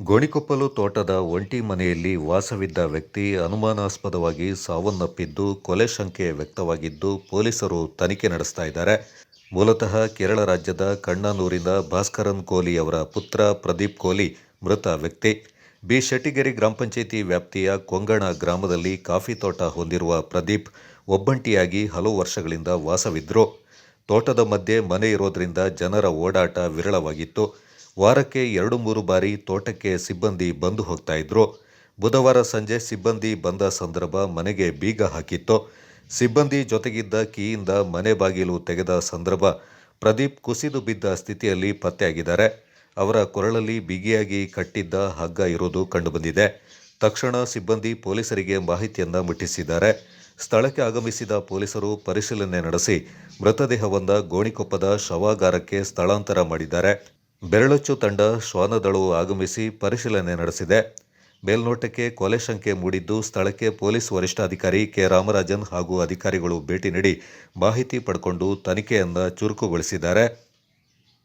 ಗೋಣಿಕೊಪ್ಪಲು ತೋಟದ ಒಂಟಿ ಮನೆಯಲ್ಲಿ ವಾಸವಿದ್ದ ವ್ಯಕ್ತಿ ಅನುಮಾನಾಸ್ಪದವಾಗಿ ಸಾವನ್ನಪ್ಪಿದ್ದು ಕೊಲೆ ಶಂಕೆ ವ್ಯಕ್ತವಾಗಿದ್ದು ಪೊಲೀಸರು ತನಿಖೆ ನಡೆಸ್ತಾ ಇದ್ದಾರೆ. ಮೂಲತಃ ಕೇರಳ ರಾಜ್ಯದ ಕಣ್ಣನೂರಿನ ಭಾಸ್ಕರನ್ ಕೋಲಿ ಅವರ ಪುತ್ರ ಪ್ರದೀಪ್ ಕೋಲಿ ಮೃತ ವ್ಯಕ್ತಿ. ಬಿ ಶೆಟ್ಟಿಗೆರೆ ಗ್ರಾಮ ಪಂಚಾಯಿತಿ ವ್ಯಾಪ್ತಿಯ ಕೊಂಗಣ ಗ್ರಾಮದಲ್ಲಿ ಕಾಫಿ ತೋಟ ಹೊಂದಿರುವ ಪ್ರದೀಪ್ ಒಬ್ಬಂಟಿಯಾಗಿ ಹಲವು ವರ್ಷಗಳಿಂದ ವಾಸವಿದ್ರು. ತೋಟದ ಮಧ್ಯೆ ಮನೆ ಇರೋದ್ರಿಂದ ಜನರ ಓಡಾಟ ವಿರಳವಾಗಿತ್ತು. ವಾರಕ್ಕೆ ಎರಡು ಮೂರು ಬಾರಿ ತೋಟಕ್ಕೆ ಸಿಬ್ಬಂದಿ ಬಂದು ಹೋಗ್ತಾ ಇದ್ರು. ಬುಧವಾರ ಸಂಜೆ ಸಿಬ್ಬಂದಿ ಬಂದ ಸಂದರ್ಭ ಮನೆಗೆ ಬೀಗ ಹಾಕಿತ್ತು. ಸಿಬ್ಬಂದಿ ಜೊತೆಗಿದ್ದ ಕೀಯಿಂದ ಮನೆ ಬಾಗಿಲು ತೆಗೆದ ಸಂದರ್ಭ ಪ್ರದೀಪ್ ಕುಸಿದು ಬಿದ್ದ ಸ್ಥಿತಿಯಲ್ಲಿ ಪತ್ತೆಯಾಗಿದ್ದಾರೆ. ಅವರ ಕೊರಳಲ್ಲಿ ಬಿಗಿಯಾಗಿ ಕಟ್ಟಿದ್ದ ಹಗ್ಗ ಇರುವುದು ಕಂಡುಬಂದಿದೆ. ತಕ್ಷಣ ಸಿಬ್ಬಂದಿ ಪೊಲೀಸರಿಗೆ ಮಾಹಿತಿಯನ್ನು ಮುಟ್ಟಿಸಿದ್ದಾರೆ. ಸ್ಥಳಕ್ಕೆ ಆಗಮಿಸಿದ ಪೊಲೀಸರು ಪರಿಶೀಲನೆ ನಡೆಸಿ ಮೃತದೇಹವೊಂದ ಗೋಣಿಕೊಪ್ಪದ ಶವಾಗಾರಕ್ಕೆ ಸ್ಥಳಾಂತರ ಮಾಡಿದ್ದಾರೆ. ಬೆರಳಚ್ಚು ತಂಡ ಶ್ವಾನದಳು ಆಗಮಿಸಿ ಪರಿಶೀಲನೆ ನಡೆಸಿದೆ. ಮೇಲ್ನೋಟಕ್ಕೆ ಕೊಲೆ ಶಂಕೆ ಮೂಡಿದ್ದು ಸ್ಥಳಕ್ಕೆ ಪೊಲೀಸ್ ವರಿಷ್ಠಾಧಿಕಾರಿ ಕೆ. ರಾಮರಾಜನ್ ಹಾಗೂ ಅಧಿಕಾರಿಗಳು ಭೇಟಿ ನೀಡಿ ಮಾಹಿತಿ ಪಡ್ಕೊಂಡು ತನಿಖೆಯನ್ನ ಚುರುಕುಗೊಳಿಸಿದ್ದಾರೆ.